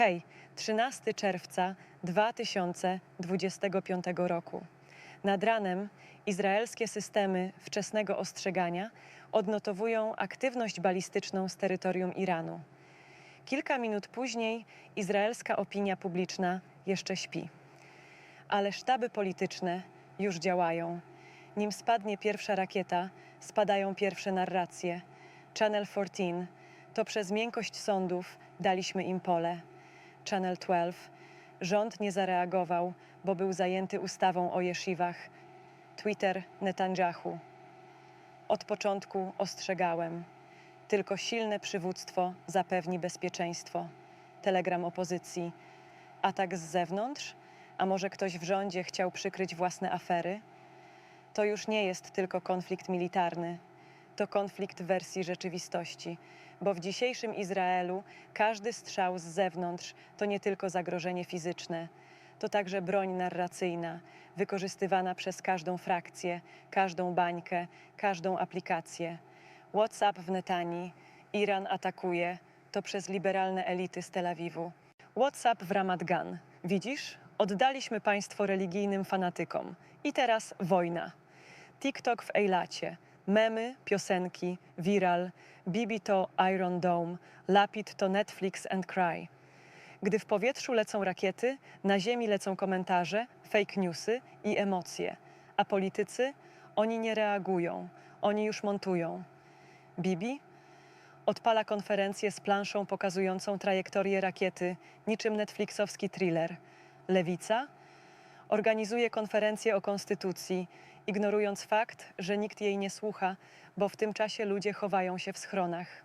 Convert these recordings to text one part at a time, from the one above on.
Hej, 13 czerwca 2025 roku. Nad ranem izraelskie systemy wczesnego ostrzegania odnotowują aktywność balistyczną z terytorium Iranu. Kilka minut później izraelska opinia publiczna jeszcze śpi. Ale sztaby polityczne już działają. Nim spadnie pierwsza rakieta, spadają pierwsze narracje. Channel 14 to przez miękkość sądów daliśmy im pole. Channel 12 rząd nie zareagował, bo był zajęty ustawą o jesziwach. Twitter Netanyahu. Od początku ostrzegałem. Tylko silne przywództwo zapewni bezpieczeństwo. Telegram opozycji. Atak z zewnątrz? A może ktoś w rządzie chciał przykryć własne afery? To już nie jest tylko konflikt militarny. To konflikt wersji rzeczywistości, bo w dzisiejszym Izraelu każdy strzał z zewnątrz to nie tylko zagrożenie fizyczne, to także broń narracyjna, wykorzystywana przez każdą frakcję, każdą bańkę, każdą aplikację. WhatsApp w Netanii, Iran atakuje, to przez liberalne elity z Tel Awiwu. WhatsApp w Ramat Gan. Widzisz? Oddaliśmy państwo religijnym fanatykom. I teraz wojna. TikTok w Ejlacie. Memy, piosenki, viral. Bibi to Iron Dome, Lapid to Netflix and Cry. Gdy w powietrzu lecą rakiety, na ziemi lecą komentarze, fake newsy i emocje. A politycy? Oni nie reagują, oni już montują. Bibi? Odpala konferencję z planszą pokazującą trajektorię rakiety, niczym netflixowski thriller. Lewica? Organizuje konferencję o konstytucji, ignorując fakt, że nikt jej nie słucha, bo w tym czasie ludzie chowają się w schronach.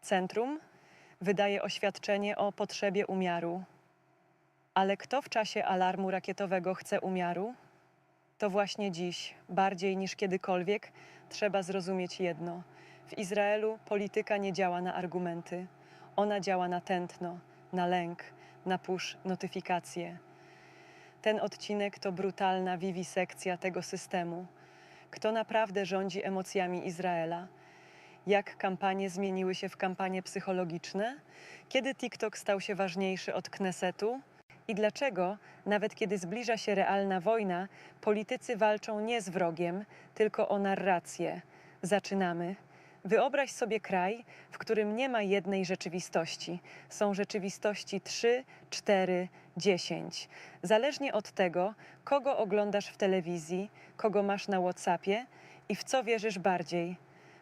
Centrum? wydaje oświadczenie o potrzebie umiaru. Ale kto w czasie alarmu rakietowego chce umiaru? To właśnie dziś, bardziej niż kiedykolwiek, trzeba zrozumieć jedno. W Izraelu polityka nie działa na argumenty. Ona działa na tętno, na lęk, na push notyfikacje. Ten odcinek to brutalna wiwisekcja tego systemu. Kto naprawdę rządzi emocjami Izraela? jak kampanie zmieniły się w kampanie psychologiczne, kiedy TikTok stał się ważniejszy od Knesetu i dlaczego, nawet kiedy zbliża się realna wojna, politycy walczą nie z wrogiem, tylko o narrację. Zaczynamy. Wyobraź sobie kraj, w którym nie ma jednej rzeczywistości. Są rzeczywistości 3, 4, 10. Zależnie od tego, kogo oglądasz w telewizji, kogo masz na WhatsAppie i w co wierzysz bardziej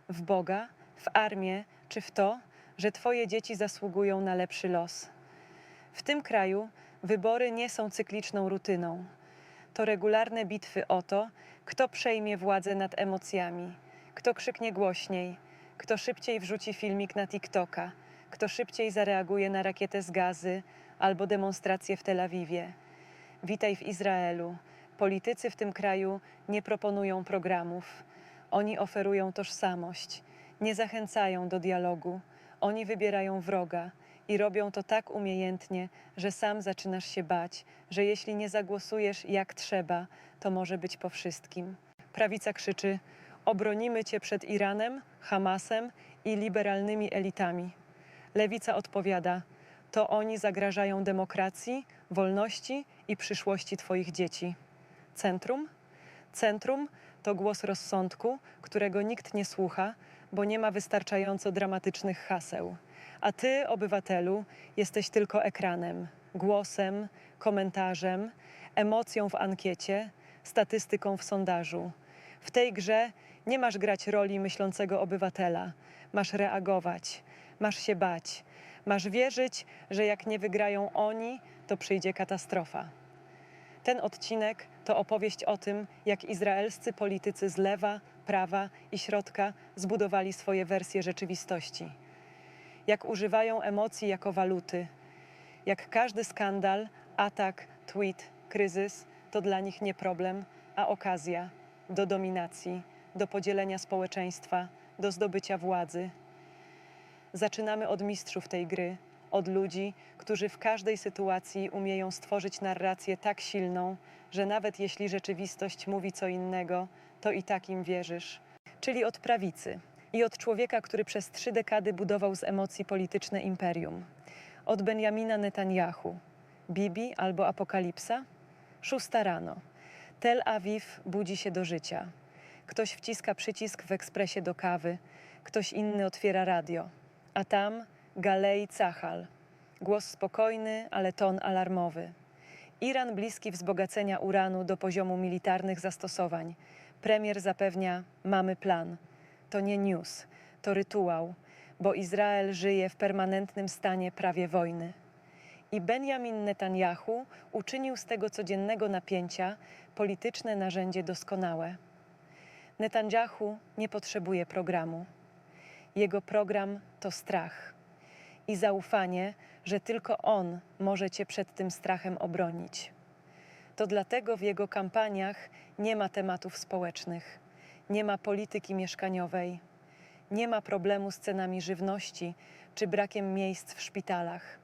w Boga, w armię czy w to, że Twoje dzieci zasługują na lepszy los. W tym kraju wybory nie są cykliczną rutyną. To regularne bitwy o to, kto przejmie władzę nad emocjami, kto krzyknie głośniej, kto szybciej wrzuci filmik na TikToka, kto szybciej zareaguje na rakietę z gazy albo demonstrację w Tel Awiwie. Witaj w Izraelu. Politycy w tym kraju nie proponują programów. Oni oferują tożsamość, nie zachęcają do dialogu. Oni wybierają wroga i robią to tak umiejętnie, że sam zaczynasz się bać, że jeśli nie zagłosujesz jak trzeba, to może być po wszystkim. Prawica krzyczy: Obronimy cię przed Iranem, Hamasem i liberalnymi elitami. Lewica odpowiada: To oni zagrażają demokracji, wolności i przyszłości Twoich dzieci. Centrum? Centrum to głos rozsądku, którego nikt nie słucha, bo nie ma wystarczająco dramatycznych haseł. A ty, obywatelu, jesteś tylko ekranem, głosem, komentarzem, emocją w ankiecie, statystyką w sondażu. W tej grze nie masz grać roli myślącego obywatela, masz reagować, masz się bać, masz wierzyć, że jak nie wygrają oni, to przyjdzie katastrofa. Ten odcinek to opowieść o tym, jak izraelscy politycy z lewa, prawa i środka zbudowali swoje wersje rzeczywistości. Jak używają emocji jako waluty. Jak każdy skandal, atak, tweet, kryzys to dla nich nie problem, a okazja do dominacji, do podzielenia społeczeństwa, do zdobycia władzy. Zaczynamy od mistrzów tej gry, od ludzi, którzy w każdej sytuacji umieją stworzyć narrację tak silną, że nawet jeśli rzeczywistość mówi co innego, to i tak im wierzysz. Czyli od prawicy i od człowieka, który przez trzy dekady budował z emocji polityczne imperium. od Benjamina Netanyahu. Bibi albo apokalipsa? Szósta rano. Tel Awiw budzi się do życia. Ktoś wciska przycisk w ekspresie do kawy, ktoś inny otwiera radio. A tam Galei Cachal. Głos spokojny, ale ton alarmowy. Iran bliski wzbogacenia uranu do poziomu militarnych zastosowań. Premier zapewnia: Mamy plan. To nie news, to rytuał, bo Izrael żyje w permanentnym stanie prawie wojny. I Benjamin Netanyahu uczynił z tego codziennego napięcia polityczne narzędzie doskonałe. Netanyahu nie potrzebuje programu. Jego program to strach i zaufanie, że tylko on może cię przed tym strachem obronić. To dlatego w jego kampaniach nie ma tematów społecznych, nie ma polityki mieszkaniowej, nie ma problemu z cenami żywności czy brakiem miejsc w szpitalach.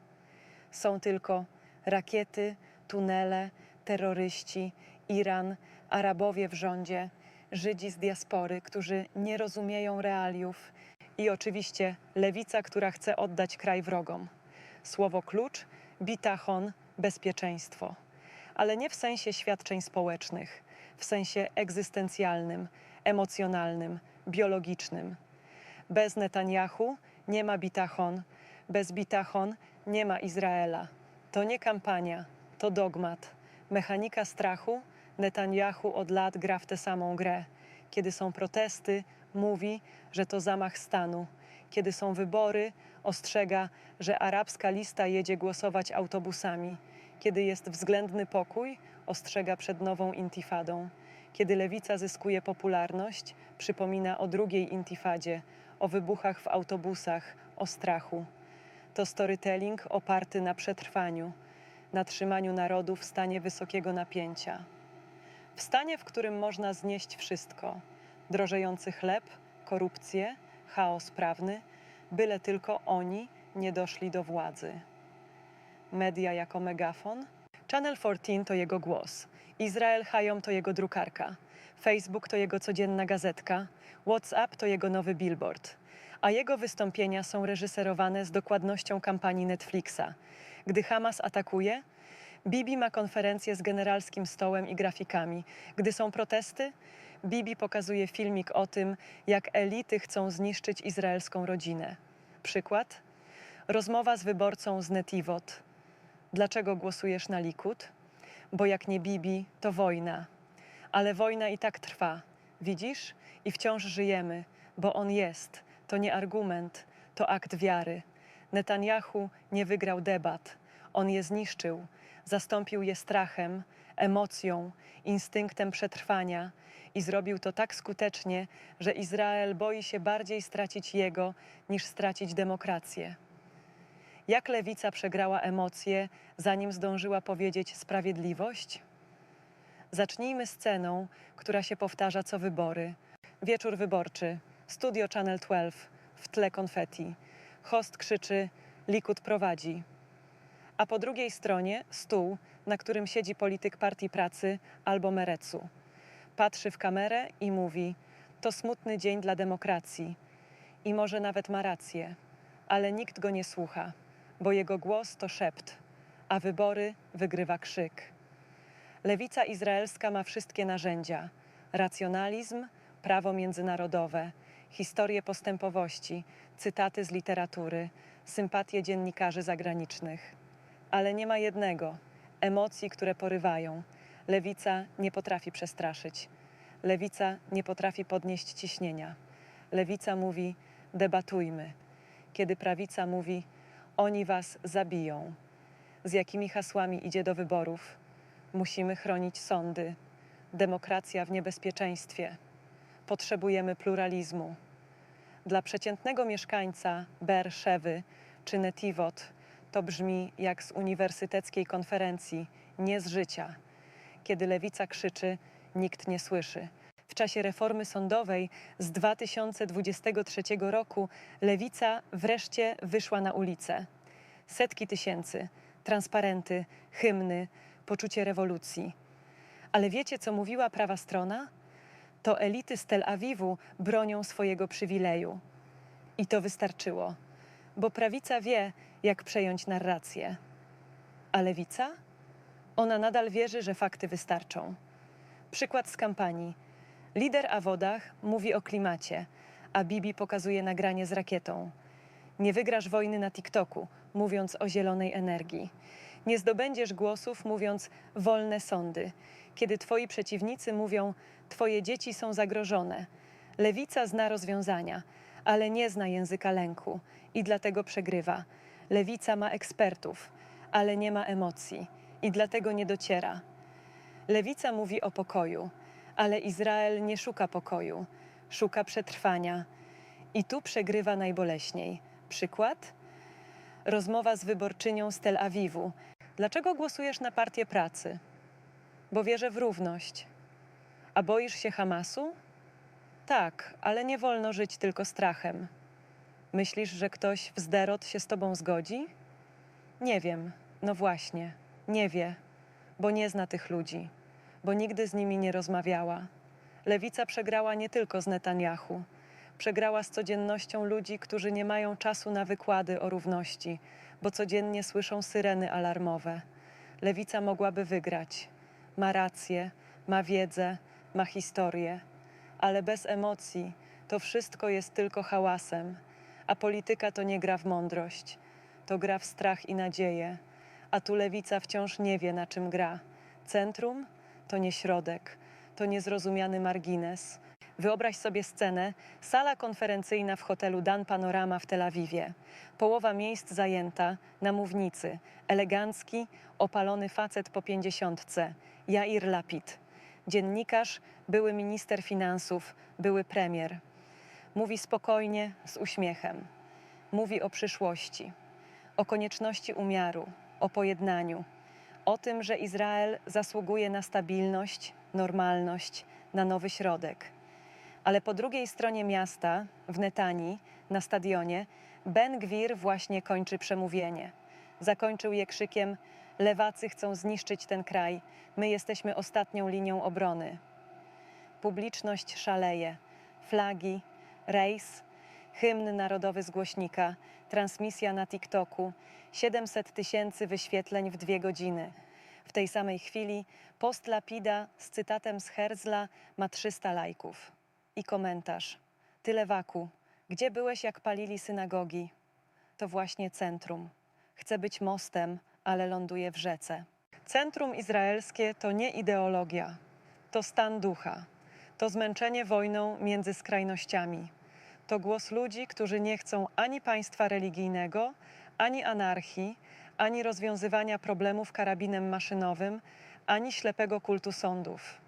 Są tylko rakiety, tunele, terroryści, Iran, Arabowie w rządzie, Żydzi z diaspory, którzy nie rozumieją realiów i oczywiście lewica, która chce oddać kraj wrogom. Słowo klucz, bitachon, bezpieczeństwo. Ale nie w sensie świadczeń społecznych, w sensie egzystencjalnym, emocjonalnym, biologicznym. Bez Netanyahu nie ma bitachon, bez bitachon nie ma Izraela. To nie kampania, to dogmat. Mechanika strachu Netanyahu od lat gra w tę samą grę. Kiedy są protesty, mówi, że to zamach stanu. Kiedy są wybory, ostrzega, że arabska lista jedzie głosować autobusami. Kiedy jest względny pokój, ostrzega przed nową intifadą. Kiedy lewica zyskuje popularność, przypomina o drugiej intifadzie, o wybuchach w autobusach, o strachu. To storytelling oparty na przetrwaniu, na trzymaniu narodu w stanie wysokiego napięcia. W stanie, w którym można znieść wszystko: drożejący chleb, korupcję, chaos prawny, byle tylko oni nie doszli do władzy. Media jako megafon? Channel 14 to jego głos, Izrael Hayom to jego drukarka, Facebook to jego codzienna gazetka, WhatsApp to jego nowy billboard. A jego wystąpienia są reżyserowane z dokładnością kampanii Netflixa. Gdy Hamas atakuje, Bibi ma konferencję z generalskim stołem i grafikami. Gdy są protesty, Bibi pokazuje filmik o tym, jak elity chcą zniszczyć izraelską rodzinę. Przykład? Rozmowa z wyborcą z Netivot. Dlaczego głosujesz na Likud? Bo jak nie Bibi, to wojna. Ale wojna i tak trwa. Widzisz? I wciąż żyjemy, bo on jest. To nie argument, to akt wiary. Netanyahu nie wygrał debat. On je zniszczył. Zastąpił je strachem, emocją, instynktem przetrwania i zrobił to tak skutecznie, że Izrael boi się bardziej stracić jego niż stracić demokrację. Jak lewica przegrała emocje, zanim zdążyła powiedzieć sprawiedliwość? Zacznijmy sceną, która się powtarza co wybory. Wieczór wyborczy, studio Channel 12, w tle konfetti. Host krzyczy: Likud prowadzi. A po drugiej stronie stół, na którym siedzi polityk Partii Pracy albo Merecu. Patrzy w kamerę i mówi: To smutny dzień dla demokracji. I może nawet ma rację, ale nikt go nie słucha, bo jego głos to szept, a wybory wygrywa krzyk. Lewica izraelska ma wszystkie narzędzia: racjonalizm, prawo międzynarodowe, historię postępowości, cytaty z literatury, sympatie dziennikarzy zagranicznych. Ale nie ma jednego emocji, które porywają. Lewica nie potrafi przestraszyć. Lewica nie potrafi podnieść ciśnienia. Lewica mówi: debatujmy. Kiedy prawica mówi: oni was zabiją. Z jakimi hasłami idzie do wyborów? Musimy chronić sądy. Demokracja w niebezpieczeństwie. Potrzebujemy pluralizmu. Dla przeciętnego mieszkańca Berszewy czy Netivot to brzmi jak z uniwersyteckiej konferencji, nie z życia. Kiedy lewica krzyczy, nikt nie słyszy. W czasie reformy sądowej z 2023 roku lewica wreszcie wyszła na ulicę. Setki tysięcy, transparenty, hymny, poczucie rewolucji. Ale wiecie, co mówiła prawa strona? To elity z Tel Awiwu bronią swojego przywileju. I to wystarczyło, bo prawica wie, jak przejąć narrację. A lewica? Ona nadal wierzy, że fakty wystarczą. Przykład z kampanii. Lider a wodach mówi o klimacie, a Bibi pokazuje nagranie z rakietą. Nie wygrasz wojny na TikToku, mówiąc o zielonej energii. Nie zdobędziesz głosów, mówiąc wolne sądy, kiedy twoi przeciwnicy mówią: Twoje dzieci są zagrożone. Lewica zna rozwiązania, ale nie zna języka lęku i dlatego przegrywa. Lewica ma ekspertów, ale nie ma emocji i dlatego nie dociera. Lewica mówi o pokoju, ale Izrael nie szuka pokoju, szuka przetrwania. I tu przegrywa najboleśniej. Przykład? Rozmowa z wyborczynią z Tel Awiwu. Dlaczego głosujesz na partię pracy? Bo wierzę w równość. A boisz się Hamasu? Tak, ale nie wolno żyć tylko strachem. Myślisz, że ktoś w zderot się z tobą zgodzi? Nie wiem, no właśnie, nie wie, bo nie zna tych ludzi, bo nigdy z nimi nie rozmawiała. Lewica przegrała nie tylko z Netanyahu, przegrała z codziennością ludzi, którzy nie mają czasu na wykłady o równości, bo codziennie słyszą syreny alarmowe. Lewica mogłaby wygrać. Ma rację, ma wiedzę, ma historię, ale bez emocji to wszystko jest tylko hałasem, a polityka to nie gra w mądrość, to gra w strach i nadzieję, a tu lewica wciąż nie wie, na czym gra. Centrum to nie środek, to niezrozumiany margines. Wyobraź sobie scenę, sala konferencyjna w hotelu Dan Panorama w Tel Awiwie. Połowa miejsc zajęta, na mównicy, elegancki, opalony facet po pięćdziesiątce, Jair Lapid. Dziennikarz, były minister finansów, były premier. Mówi spokojnie, z uśmiechem. Mówi o przyszłości, o konieczności umiaru, o pojednaniu, o tym, że Izrael zasługuje na stabilność, normalność, na nowy środek. Ale po drugiej stronie miasta, w Netanii, na stadionie, Ben Gwir właśnie kończy przemówienie. Zakończył je krzykiem: Lewacy chcą zniszczyć ten kraj, my jesteśmy ostatnią linią obrony. Publiczność szaleje. Flagi, rejs, hymn narodowy z głośnika, transmisja na TikToku, 700 tysięcy wyświetleń w dwie godziny. W tej samej chwili post Lapida z cytatem z Herzla ma 300 lajków. I komentarz. Tyle waku. Gdzie byłeś, jak palili synagogi? To właśnie centrum. Chcę być mostem, ale ląduje w rzece. Centrum izraelskie to nie ideologia, to stan ducha, to zmęczenie wojną między skrajnościami. To głos ludzi, którzy nie chcą ani państwa religijnego, ani anarchii, ani rozwiązywania problemów karabinem maszynowym, ani ślepego kultu sądów.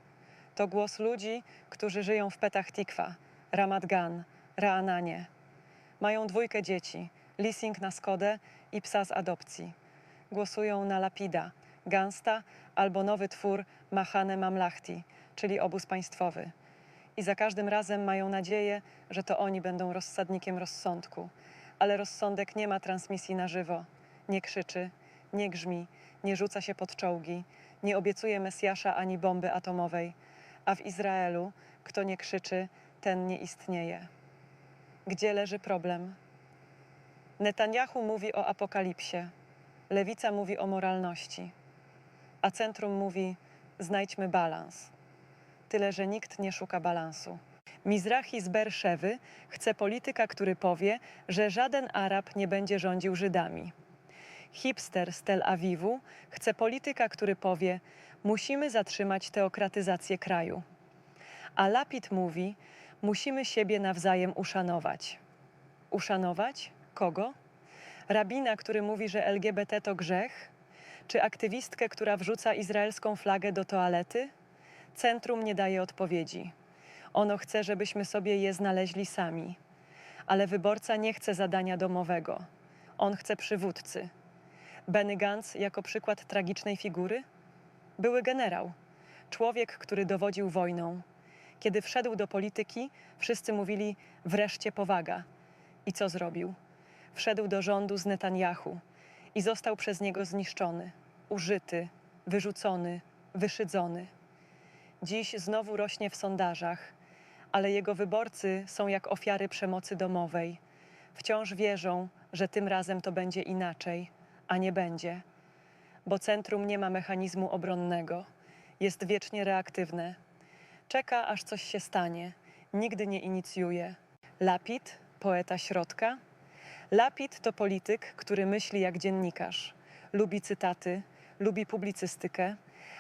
To głos ludzi, którzy żyją w Petach Tikwa, Ramat Gan, Raananie. Mają dwójkę dzieci, leasing na Skodę i psa z adopcji. Głosują na Lapida, Gansta albo nowy twór Mahane Mamlachti, czyli obóz państwowy. I za każdym razem mają nadzieję, że to oni będą rozsadnikiem rozsądku. Ale rozsądek nie ma transmisji na żywo. Nie krzyczy, nie grzmi, nie rzuca się pod czołgi, nie obiecuje Mesjasza ani bomby atomowej. A w Izraelu, kto nie krzyczy, ten nie istnieje. Gdzie leży problem? Netanyahu mówi o apokalipsie, lewica mówi o moralności, a centrum mówi: znajdźmy balans. Tyle, że nikt nie szuka balansu. Mizrahi z Berszewy chce polityka, który powie, że żaden Arab nie będzie rządził Żydami. Hipster z Tel Awiwu chce polityka, który powie: musimy zatrzymać teokratyzację kraju. A Lapid mówi: musimy siebie nawzajem uszanować. Uszanować kogo? Rabina, który mówi, że LGBT to grzech? Czy aktywistkę, która wrzuca izraelską flagę do toalety? Centrum nie daje odpowiedzi. Ono chce, żebyśmy sobie je znaleźli sami. Ale wyborca nie chce zadania domowego. On chce przywódcy. Benny Gantz jako przykład tragicznej figury? Były generał, człowiek, który dowodził wojną. Kiedy wszedł do polityki, wszyscy mówili wreszcie powaga. I co zrobił? Wszedł do rządu z Netanyahu i został przez niego zniszczony, użyty, wyrzucony, wyszydzony. Dziś znowu rośnie w sondażach, ale jego wyborcy są jak ofiary przemocy domowej. Wciąż wierzą, że tym razem to będzie inaczej, a nie będzie, bo centrum nie ma mechanizmu obronnego, jest wiecznie reaktywne. Czeka, aż coś się stanie, nigdy nie inicjuje. Lapid, poeta środka. Lapid to polityk, który myśli jak dziennikarz. Lubi cytaty, lubi publicystykę,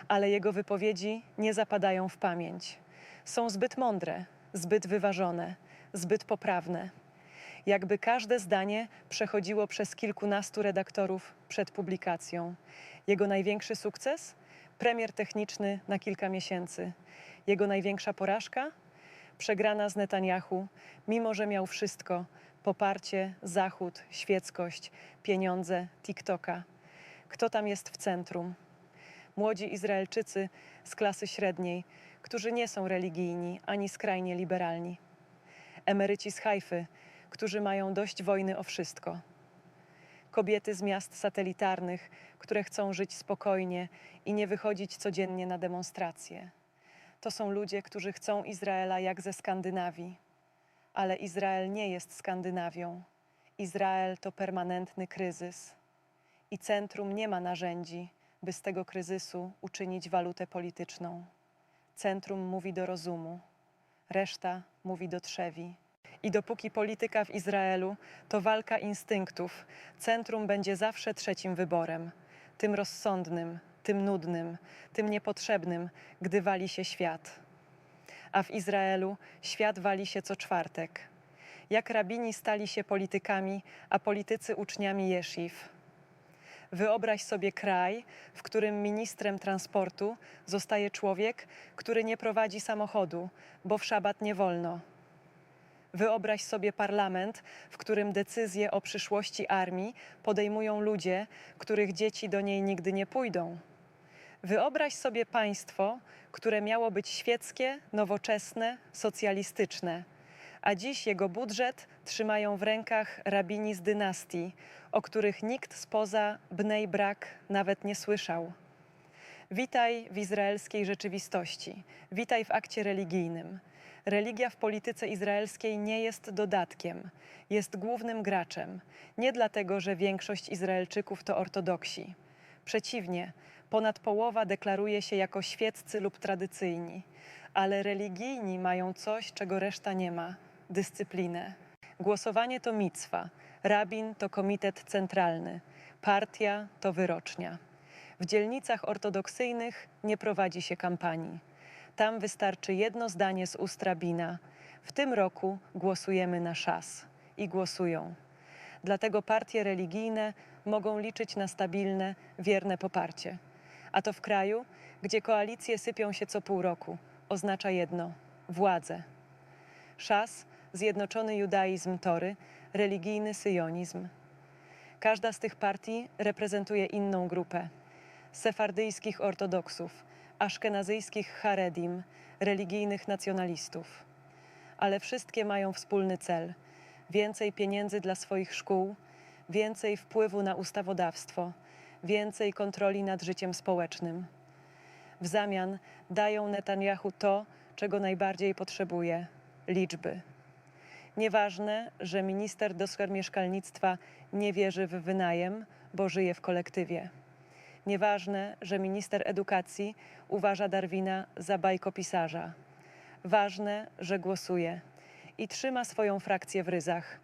ale jego wypowiedzi nie zapadają w pamięć. Są zbyt mądre, zbyt wyważone, zbyt poprawne. Jakby każde zdanie przechodziło przez kilkunastu redaktorów przed publikacją. Jego największy sukces? Premier techniczny na kilka miesięcy. Jego największa porażka? Przegrana z Netanyahu, mimo że miał wszystko: poparcie, zachód, świeckość, pieniądze, TikToka. Kto tam jest w centrum? Młodzi Izraelczycy z klasy średniej, którzy nie są religijni ani skrajnie liberalni. Emeryci z Hajfy, którzy mają dość wojny o wszystko. Kobiety z miast satelitarnych, które chcą żyć spokojnie i nie wychodzić codziennie na demonstracje. To są ludzie, którzy chcą Izraela jak ze Skandynawii. Ale Izrael nie jest Skandynawią. Izrael to permanentny kryzys. I centrum nie ma narzędzi, by z tego kryzysu uczynić walutę polityczną. Centrum mówi do rozumu, reszta mówi do trzewi. I dopóki polityka w Izraelu to walka instynktów, centrum będzie zawsze trzecim wyborem, tym rozsądnym, tym nudnym, tym niepotrzebnym, gdy wali się świat. A w Izraelu świat wali się co czwartek. Jak rabini stali się politykami, a politycy uczniami jesziw. Wyobraź sobie kraj, w którym ministrem transportu zostaje człowiek, który nie prowadzi samochodu, bo w szabat nie wolno. Wyobraź sobie parlament, w którym decyzje o przyszłości armii podejmują ludzie, których dzieci do niej nigdy nie pójdą. Wyobraź sobie państwo, które miało być świeckie, nowoczesne, socjalistyczne, a dziś jego budżet trzymają w rękach rabini z dynastii, o których nikt spoza Bnej Brak nawet nie słyszał. Witaj w izraelskiej rzeczywistości, witaj w akcie religijnym. Religia w polityce izraelskiej nie jest dodatkiem, jest głównym graczem. Nie dlatego, że większość Izraelczyków to ortodoksi. Przeciwnie, ponad połowa deklaruje się jako świeccy lub tradycyjni, ale religijni mają coś, czego reszta nie ma dyscyplinę. Głosowanie to mitwa, rabin to komitet centralny, partia to wyrocznia. W dzielnicach ortodoksyjnych nie prowadzi się kampanii. Tam wystarczy jedno zdanie z ust rabina. W tym roku głosujemy na szas. I głosują. Dlatego partie religijne mogą liczyć na stabilne, wierne poparcie. A to w kraju, gdzie koalicje sypią się co pół roku, oznacza jedno władzę. Szas, Zjednoczony Judaizm Tory, religijny syjonizm. Każda z tych partii reprezentuje inną grupę sefardyjskich ortodoksów, aszkenazyjskich haredim, religijnych nacjonalistów. Ale wszystkie mają wspólny cel więcej pieniędzy dla swoich szkół, więcej wpływu na ustawodawstwo, więcej kontroli nad życiem społecznym. W zamian dają Netanyahu to, czego najbardziej potrzebuje liczby. Nieważne, że minister do spraw mieszkalnictwa nie wierzy w wynajem, bo żyje w kolektywie. Nieważne, że minister edukacji uważa Darwina za bajkopisarza. Ważne, że głosuje i trzyma swoją frakcję w ryzach.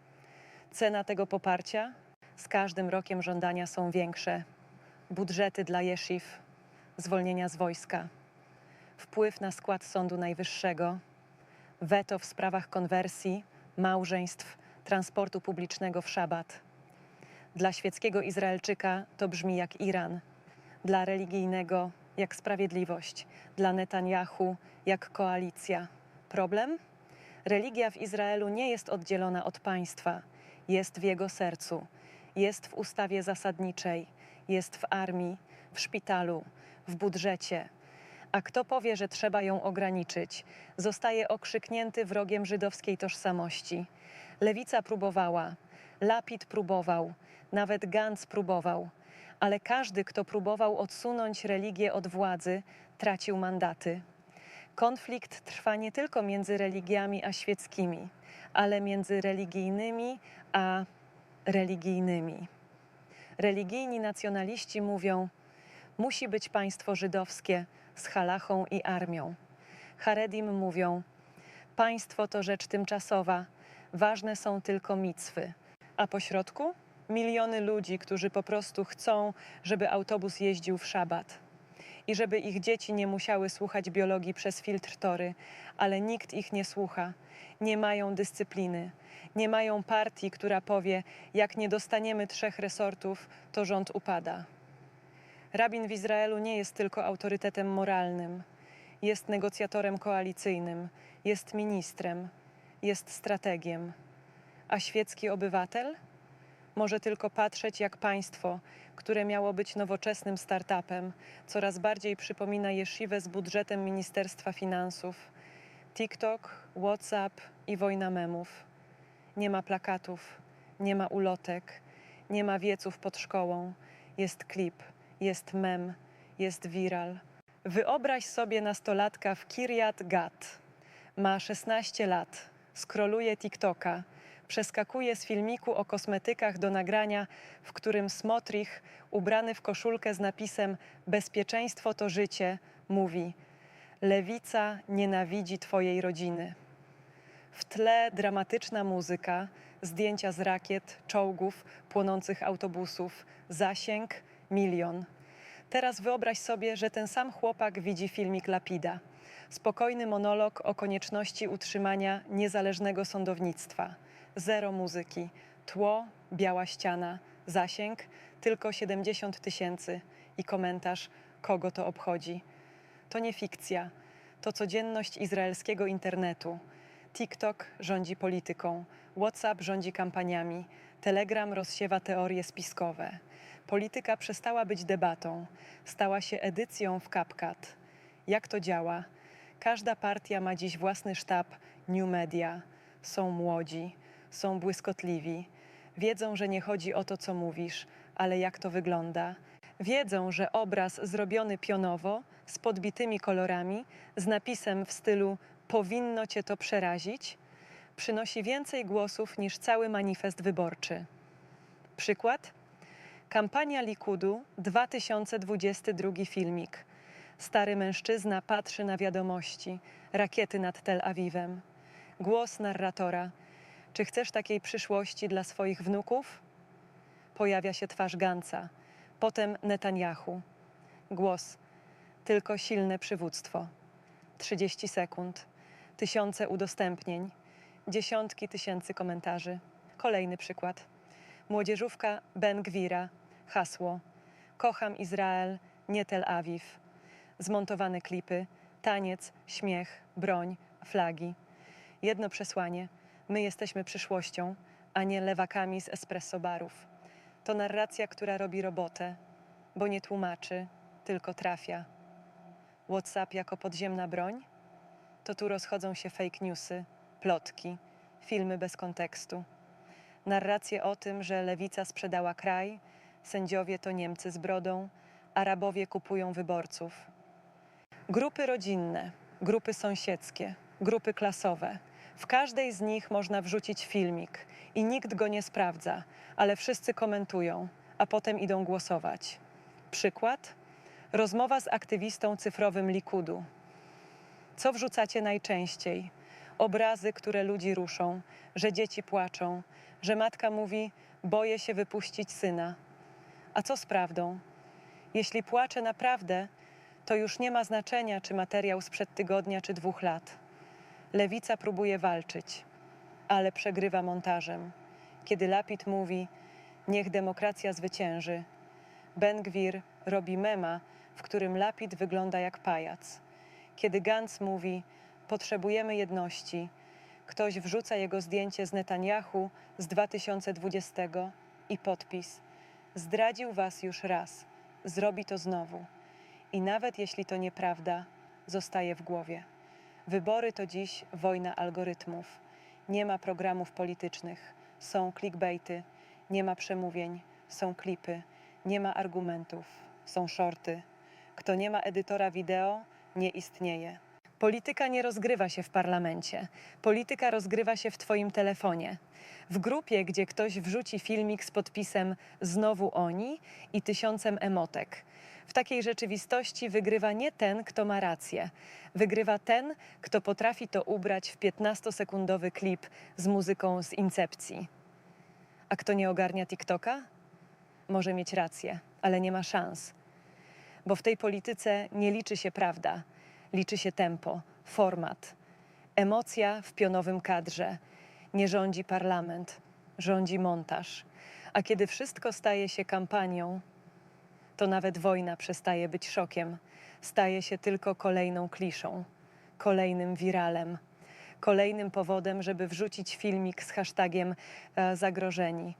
Cena tego poparcia? Z każdym rokiem żądania są większe. Budżety dla jesziw, zwolnienia z wojska, wpływ na skład Sądu Najwyższego, weto w sprawach konwersji, małżeństw, transportu publicznego w szabat. Dla świeckiego Izraelczyka to brzmi jak Iran, dla religijnego jak sprawiedliwość, dla Netanyahu jak koalicja. Problem? Religia w Izraelu nie jest oddzielona od państwa, jest w jego sercu, jest w ustawie zasadniczej, jest w armii, w szpitalu, w budżecie. A kto powie, że trzeba ją ograniczyć, zostaje okrzyknięty wrogiem żydowskiej tożsamości. Lewica próbowała, Lapid próbował, nawet Gantz próbował, ale każdy, kto próbował odsunąć religię od władzy, tracił mandaty. Konflikt trwa nie tylko między religiami a świeckimi, ale między religijnymi a religijnymi. Religijni nacjonaliści mówią: musi być państwo żydowskie z halachą i armią. Haredim mówią: państwo to rzecz tymczasowa, ważne są tylko micwy. A po środku miliony ludzi, którzy po prostu chcą, żeby autobus jeździł w szabat i żeby ich dzieci nie musiały słuchać biologii przez filtr tory, ale nikt ich nie słucha. Nie mają dyscypliny. Nie mają partii, która powie: Jak nie dostaniemy trzech resortów, to rząd upada. Rabin w Izraelu nie jest tylko autorytetem moralnym, jest negocjatorem koalicyjnym, jest ministrem, jest strategiem. A świecki obywatel? może tylko patrzeć, jak państwo, które miało być nowoczesnym startupem, coraz bardziej przypomina jeszivę z budżetem Ministerstwa Finansów. TikTok, WhatsApp i wojna memów. Nie ma plakatów, nie ma ulotek, nie ma wieców pod szkołą. Jest klip, jest mem, jest viral. Wyobraź sobie nastolatka w Kiryat Gat. Ma 16 lat, skroluje TikToka, przeskakuje z filmiku o kosmetykach do nagrania, w którym Smotrich, ubrany w koszulkę z napisem Bezpieczeństwo to życie, mówi: Lewica nienawidzi twojej rodziny. W tle dramatyczna muzyka, zdjęcia z rakiet, czołgów, płonących autobusów, zasięg milion. Teraz wyobraź sobie, że ten sam chłopak widzi filmik Lapida. Spokojny monolog o konieczności utrzymania niezależnego sądownictwa. Zero muzyki. Tło, biała ściana. Zasięg tylko 70 tysięcy. I komentarz, kogo to obchodzi. To nie fikcja. To codzienność izraelskiego internetu. TikTok rządzi polityką, WhatsApp rządzi kampaniami, Telegram rozsiewa teorie spiskowe. Polityka przestała być debatą, stała się edycją w CapCut. Jak to działa? Każda partia ma dziś własny sztab New Media. Są młodzi, są błyskotliwi. Wiedzą, że nie chodzi o to, co mówisz, ale jak to wygląda. Wiedzą, że obraz zrobiony pionowo, z podbitymi kolorami, z napisem w stylu powinno cię to przerazić, przynosi więcej głosów niż cały manifest wyborczy. Przykład? Kampania Likudu 2022 filmik. Stary mężczyzna patrzy na wiadomości, rakiety nad Tel Awiwem. Głos narratora. Czy chcesz takiej przyszłości dla swoich wnuków? Pojawia się twarz Ganca, potem Netanyahu. Głos. Tylko silne przywództwo. 30 sekund. Tysiące udostępnień. Dziesiątki tysięcy komentarzy. Kolejny przykład. Młodzieżówka Ben Gwira. Hasło. Kocham Izrael, nie Tel Awiw. Zmontowane klipy. Taniec, śmiech, broń, flagi. Jedno przesłanie. My jesteśmy przyszłością, a nie lewakami z espresso barów. To narracja, która robi robotę, bo nie tłumaczy, tylko trafia. WhatsApp jako podziemna broń? To tu rozchodzą się fake newsy, plotki, filmy bez kontekstu. Narracje o tym, że lewica sprzedała kraj, sędziowie to Niemcy z brodą, Arabowie kupują wyborców. Grupy rodzinne, grupy sąsiedzkie, grupy klasowe. W każdej z nich można wrzucić filmik i nikt go nie sprawdza, ale wszyscy komentują, a potem idą głosować. Przykład? Rozmowa z aktywistą cyfrowym Likudu. Co wrzucacie najczęściej? Obrazy, które ludzi ruszą, że dzieci płaczą, że matka mówi: Boję się wypuścić syna. A co z prawdą? Jeśli płacze naprawdę, to już nie ma znaczenia, czy materiał sprzed tygodnia, czy dwóch lat. Lewica próbuje walczyć, ale przegrywa montażem. Kiedy Lapid mówi: Niech demokracja zwycięży, Ben Gwir robi mema, w którym Lapid wygląda jak pajac. Kiedy Gantz mówi: Potrzebujemy jedności, ktoś wrzuca jego zdjęcie z Netanyahu z 2020 i podpis: Zdradził was już raz, zrobi to znowu. I nawet jeśli to nieprawda, zostaje w głowie. Wybory to dziś wojna algorytmów. Nie ma programów politycznych, są clickbaity, nie ma przemówień, są klipy, nie ma argumentów, są shorty. Kto nie ma edytora wideo, nie istnieje. Polityka nie rozgrywa się w parlamencie. Polityka rozgrywa się w Twoim telefonie. W grupie, gdzie ktoś wrzuci filmik z podpisem Znowu oni i tysiącem emotek. W takiej rzeczywistości wygrywa nie ten, kto ma rację. Wygrywa ten, kto potrafi to ubrać w 15-sekundowy klip z muzyką z Incepcji. A kto nie ogarnia TikToka? Może mieć rację, ale nie ma szans. Bo w tej polityce nie liczy się prawda, liczy się tempo, format. Emocja w pionowym kadrze. Nie rządzi parlament, rządzi montaż. A kiedy wszystko staje się kampanią, to nawet wojna przestaje być szokiem. Staje się tylko kolejną kliszą, kolejnym wiralem, kolejnym powodem, żeby wrzucić filmik z hashtagiem e, zagrożeni.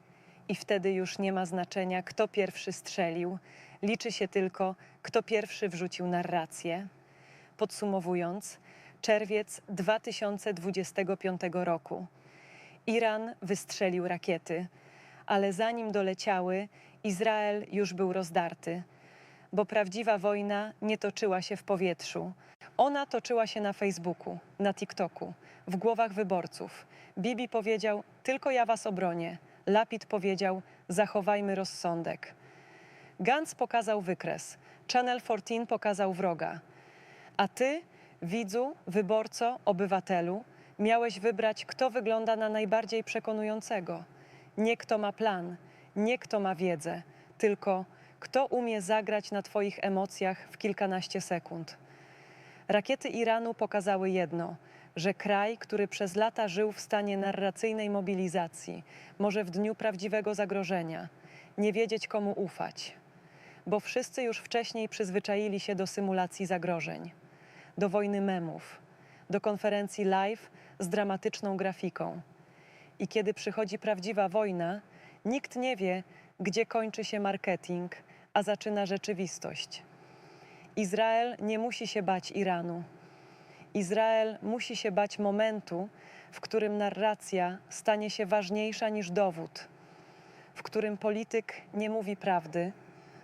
I wtedy już nie ma znaczenia, kto pierwszy strzelił. Liczy się tylko, kto pierwszy wrzucił narrację. Podsumowując, czerwiec 2025 roku. Iran wystrzelił rakiety, ale zanim doleciały, Izrael już był rozdarty, bo prawdziwa wojna nie toczyła się w powietrzu. Ona toczyła się na Facebooku, na TikToku, w głowach wyborców. Bibi powiedział: Tylko ja was obronię. Lapid powiedział: Zachowajmy rozsądek. Gantz pokazał wykres. Channel 14 pokazał wroga. A ty, widzu, wyborco, obywatelu, miałeś wybrać, kto wygląda na najbardziej przekonującego. Nie kto ma plan, nie kto ma wiedzę, tylko kto umie zagrać na Twoich emocjach w kilkanaście sekund. Rakiety Iranu pokazały jedno, że kraj, który przez lata żył w stanie narracyjnej mobilizacji, może w dniu prawdziwego zagrożenia nie wiedzieć komu ufać, bo wszyscy już wcześniej przyzwyczaili się do symulacji zagrożeń, do wojny memów, do konferencji live z dramatyczną grafiką. I kiedy przychodzi prawdziwa wojna, nikt nie wie, gdzie kończy się marketing, a zaczyna rzeczywistość. Izrael nie musi się bać Iranu. Izrael musi się bać momentu, w którym narracja stanie się ważniejsza niż dowód, w którym polityk nie mówi prawdy,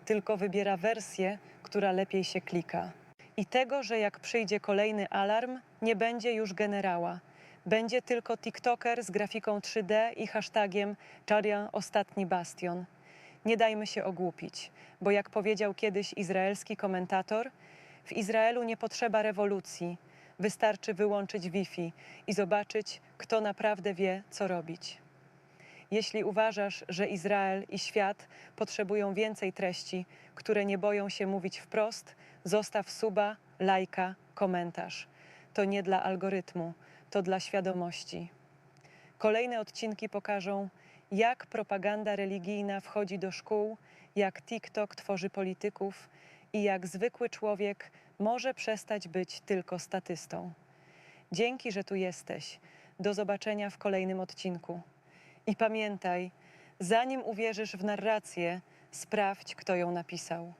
tylko wybiera wersję, która lepiej się klika. I tego, że jak przyjdzie kolejny alarm, nie będzie już generała. Będzie tylko TikToker z grafiką 3D i hashtagiem Czarian Ostatni Bastion. Nie dajmy się ogłupić, bo jak powiedział kiedyś izraelski komentator, w Izraelu nie potrzeba rewolucji. Wystarczy wyłączyć Wi-Fi i zobaczyć, kto naprawdę wie, co robić. Jeśli uważasz, że Izrael i świat potrzebują więcej treści, które nie boją się mówić wprost, zostaw suba, lajka, komentarz. To nie dla algorytmu, to dla świadomości. Kolejne odcinki pokażą, jak propaganda religijna wchodzi do szkół, jak TikTok tworzy polityków i jak zwykły człowiek może przestać być tylko statystą. Dzięki, że tu jesteś. Do zobaczenia w kolejnym odcinku. I pamiętaj, zanim uwierzysz w narrację, sprawdź, kto ją napisał.